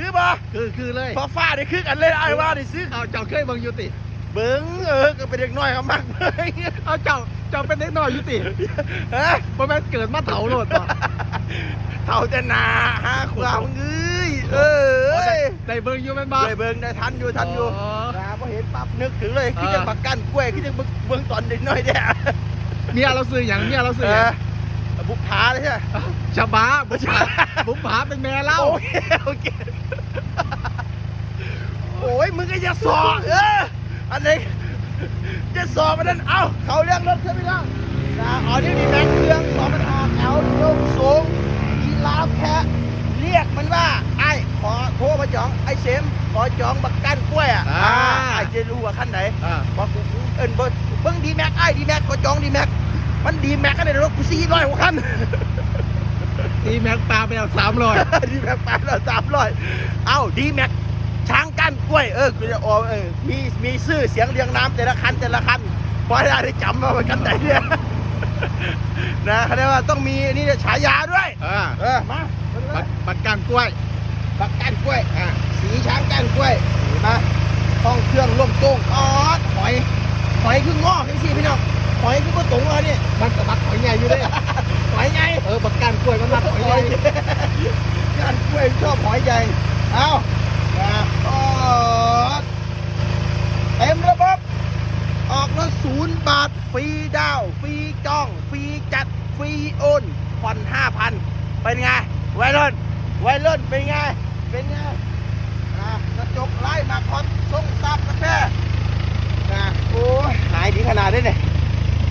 คือบ่คือคือเลยฟ้าฟ้าได้คือกันเลยไอ้ว่าได้ซื้อเอาเจ้าเคยเบิ่งอยู่ติเบิ้งเออก็เป็นเด็กน้อยเขามักเบิ้งเอาเจ้าเจ้าเป็นเด็กน้อยอยู่ติฮะบ่แม่นเกิดมาเฒ่าโลดบ่เท่าแต่หนาฮะขวางเอ้ยเออได้เอ้ยได้เบิ่งอยู่แม่นบ่ได้เบิ้งได้ทันอยู่ทันอยู่อ๋อนะพอเห็นปั๊บนึกถึงเลยคิดเออจะปักกั้นกล้วยคิดจะเบิ้งตอนเด็กน้อยเนี่ยเมียเราซื้อหยังเมียเราซื้เออหยังอบุกผาเลยใช่ไหมชะบาบุปผาบุปผาเป็นแม่เล่าโอเคโอเคโอ้ ยมึงก็จะสอบเอออันนี้จะสอบมันนั่นเอ้าเขาเรียกรถใช่ไหมล่ะนะอ๋อนี่ดีแม็กเครื่องสองพันห้าแอลยกสูงยีราฟแคะเรียกมันว่าไอ้ขอโทรมาจองไอ้เสมขอจองบักกั้นกล้วยอะอ่าไอ้จะรู้ว่าขั้นไหนอ่าบอกกูเอินเบิ้งเบิ้งดีแม็กไอ้ดีแม็กขอจองดีแม็กมันดีแม็กก็ได้รถกูสี่ร้อยกว่าคันตีแม็กปลาไปแล้ว300ดีแม็กแปดร้อยสามร้อยเอ้าดีแม็กช้าง กั้นกล้วยเออกูจะออกเออมีมีชื่อเสียงเรียงน้ำแต่ละคันแต่ละคันพอได้ได้จำมาว่ากันไหนเนี่ยนะเขาเรียกว่าต้องมีนี่ฉายาด้วยอ่าเออมามาดูบันะกบักกันกล้วยบักกั้นกล้วยอะสีช้างกั้นกล้วยเห็นไหมาห้องเครื่องล่มโต้งอ๋อหอยหอยคืองอกจังสิพี่น้องหอยคือก็ตรงเลยนี่มันกับบักหอยใหญ่อยู่เด้หอยไงเออบักกันกล้วยมันบักหอยใหญ่การกล้วยชอบหอยใหญ่เอานะออกเต็มระบบ ออกรถศูนย์บาท ฟรีดาว ฟรีจอง ฟรีจัด ฟรีโอนผ่อนห้าพันเป็นไงวัยรุ่นวัยรุ่นเป็นไง เป็นไงอ่ากระจกไล่มาคอนทรงซับกาแฟนะโอ้หายดีขนาดนี้เนี่ย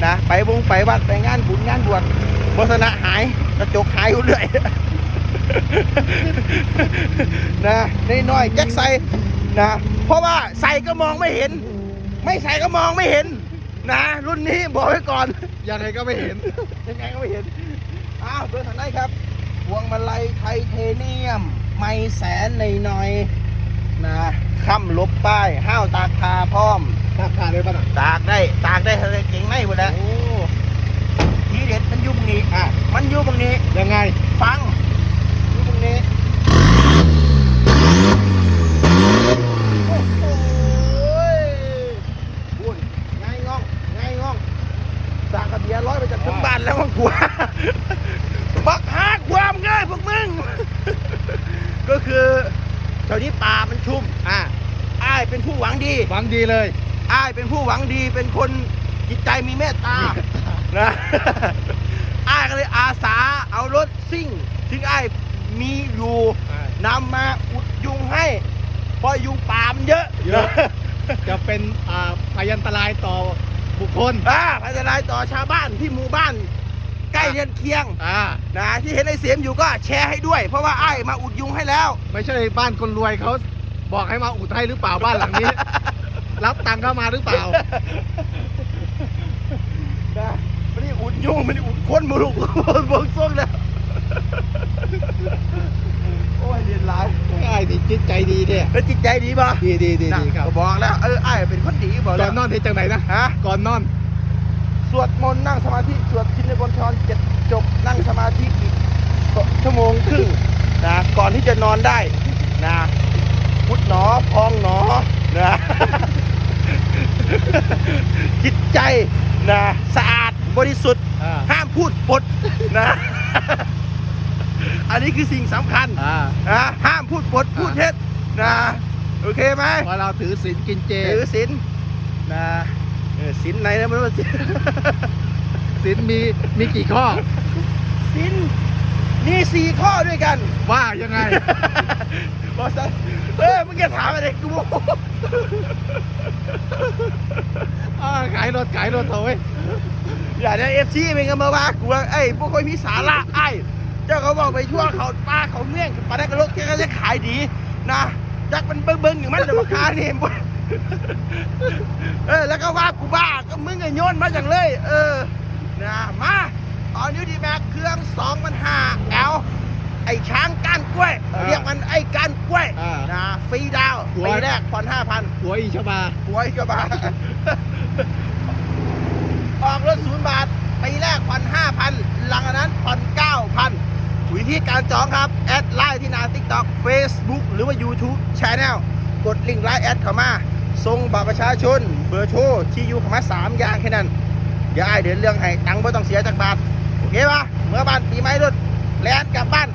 นะไปวงไปวัดไปงานบุญงานบวชโฆษณะหายกระจกหายอยู่เรื่อยนะน้อยๆแจ็คใส่นะเพราะว่าใส่ก็มองไม่เห็น ไม่ใส่ก็มองไม่เห็น นะ รุ่นนี้บอกไว้ก่อน ยังไงก็ไม่เห็น ยังไงก็ไม่เห็น อ้าวเดินทางไหนครับพวงมาลัยไทเทเนียม ไม่แสนในหน่อยๆนะค้ำลบป้าย ห้าวตากคาพร้อมตาขาดเลยป่ะน่ะ ตากได้ ตากได้ทะเลเก่งในหมดแล้ว โอ้ ทีเด็ดมันอยุ่ตรงนี้ อะ มันอยู่ตรงนี้ ยังไง ฟังอยู่ตรงนี้ โอ้โหบุญง่ายง่องง่ายง่องสากกระเบียร้อยไปจากถึงบ้านแล้วมันกลัว บักหาความง่ายพวกมึง ก็คือแถวนี้ป่ามันชุ่ม อ่า อ้ายเป็น ผู้หวังดีหวังดีเลยอ้ายเป็นผู้หวังดีเป็นคนจิตใจมีเมตตานะอ้ายก็เลยอาสาเอารถซิ่งซึ่งอ้ายมีอยู่อ่านำมาอุดยุงให้เพราะยุงป่ามันเยอะเยอะ จะเป็นอ่าพยันตรายต่อบุคคลอ่าพัฒนายต่อชาวบ้านที่หมู่บ้าน ใกล้เรือนเคียงอ่านะที่เห็นไอ้เสียมอยู่ก็แชร์ให้ด้วย เพราะว่าอ้ายมาอุดยุงให้แล้ว ไม่ใช่บ้านคนรวยเขา บอกให้มาอุดให้หรือเปล่าบ้านหลังนี้ รับตังค์เข้ามาหรือเปล่านะไม่ได้อุดยุงไม่ได้อุดคนมาลุกเบิกส้มแล้วโอ้ยเรียนหลายไอ้นี่จิตใจดีเนี่ยแล้วจิตใจดีป่ะดีดีดีนะดีครับก็บอกแล้วเอออ้ายเป็นคนดีบอกก่แล้อวนนอนที่จังไหนนะฮะก่อนนอนสวดมนต์นั่งสมาธิสวดชินบนชรเจ็ดจบนั่งสมาธิอีกชั่วโมงครึ่งนะก่อนที่จะนอนได้นะ พุทธหนอพองหนอนะจิตใจนะสะอาดบริสุทธิ์อ่าห้ามพูดปดนะ อันนี้คือสิ่งสำคัญอ่านะห้ามพูดปดพูดเท็จนะโอเคไหมพอเราถือศีลกินเจถือศีลนะเออศีลไหนนะมันว่าศีลศีลมีมีกี่ข้อศีล มีสี่ข้อด้วยกัน ว่ายังไง บอกซะเออมึงจะถามอะไรกูอ่าขายรถขายรถเถอะเว้ยอย่าได้เอฟซีมันก็มาว่ากูว่าไอ้พวกคนมีสาระไอ้เจ้าเขาบอกไปทั่วเขาป้าเขาเมี่ยงปลาได้กระโลกแกก็จะขายดีนะจักมันเบิ้งเบิ้งๆอยู่มันแต่ราคานี่เออแล้วก็ว่ากูบ้าก็มึงไอ้โยนมาจังเลย เออนะมา ตอนนี้ดีแม็กเครื่อง2มัน5 L ไอ้ช้างก้านกล้วย อ่าเรียกมันไอ้ก้านกล้วยอ่านนะฟรีดาวน์หัว ปีแรกผ่อน5,000หัวอีชบาหัวอีกกระบา ออกรถศูนย์บาทปีแรกผ่อนห้าพันหลังจากนั้นผ่อนเก้าพันวิธีการจองครับ แอดไลน์ที่หนา TikTok Facebook หรือว่า YouTube Channel กดลิงก์ไลน์แอดเข้ามาส่งบัตรประชาชน เบอร์โทรที่อยู่เข้ามาสามอย่างแค่นั้นเดี๋ยวไอ้ายเดินเรื่องให้ตังค์ไม่ต้องเสียจากบาท โอเคปะเมื่อบ้านปีใหม่รุ่นแลนกลับบ้าน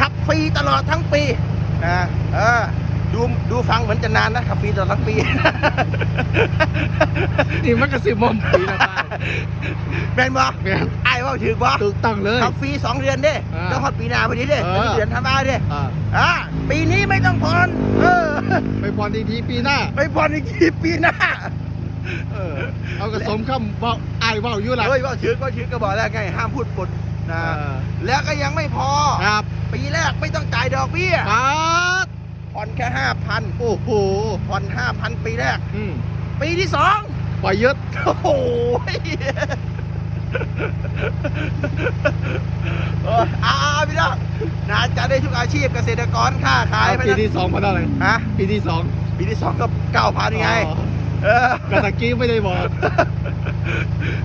ขับฟรีตลอดทั้งปีนะเออดูดูฟังเหมือนจะนานนะขับฟรีตลอดทั้งปี นี่มันก็สิบมมปีละป้ายแม่นบ่แม่น ไอ้ายว่าถือบ่ถูกต้องเลย ขับฟรีสองเดือนเด้อ่าต้องฮอดปีหน้าพอดีเด้เออพอดีเดือนธันวาเด้อ่าอ่าปีนี้ไม่ต้องผ่อนเออไปพรอีกทีปีหน้า ไปผ่อนอีกทีปีหน้า เออ เอากระสมคำบอกไอ้ายเว่าอยู่ละเฮ้ยว่าถือก็ถือก็บอกแล้วไงห้ามพูดปดเอนะอแล้วก็ยังไม่พอ ครับปีแรกไม่ต้องจ่ายดอกเบี้ยปาดผ่อนแค่ห้าพันโอ้โหผ่อนห้าพันปีแรก อืมปีที่สองปล่อยยึดโอ้โหเออเอาเอาเอาพี่น้องนะจะได้ทุกอาชีพเกษตรกรค้าขายเอาไปปีนะที่สองมาเท่าไหร่ฮะปีที่สองปีที่สองก็เก้าพันยังไง อ๋อเออกระตะกี้ไม่ได้บอก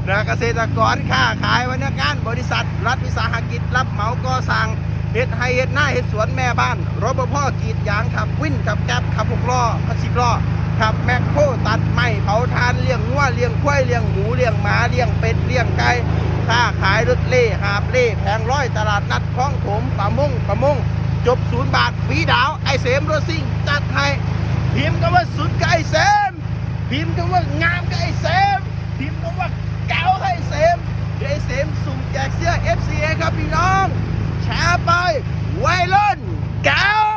นะเกษตรกรค้าขายวันนี้งานบริษัท รัฐวิสาหกิจ รับเหมาก่อสร้างเฮ็ดไฮเฮ็ดหน้าเฮ็ดสวนแม่บ้านรปภกรีดยางขับวิ่นขับแก๊บขับหกล้อขับสิบล้อขับแมคโครตัดไม้เผาทานเลี้ยงงัวเลี้ยงควายเลี้ยงหมูเลี้ยงหมาเลี้ยงเป็ดเลี้ยงไก่ค้าขายรถเล่หาบเล่แผงร้อยตลาดนัดคลองถมประมงประมงจบศูนย์บาทฟรีดาวไอเสมโรซิ่งจัดให้พิมพ์คำว่าสุดกับไอเสมพิมพ์คำว่างามกับไอเซม พิมพ์คำว่าเก้าให้เซมเดี๋ยซมสุ่มแจกเสื้อ FCA ครับพี่น้องแชร์ไปไวรุ่นเก้า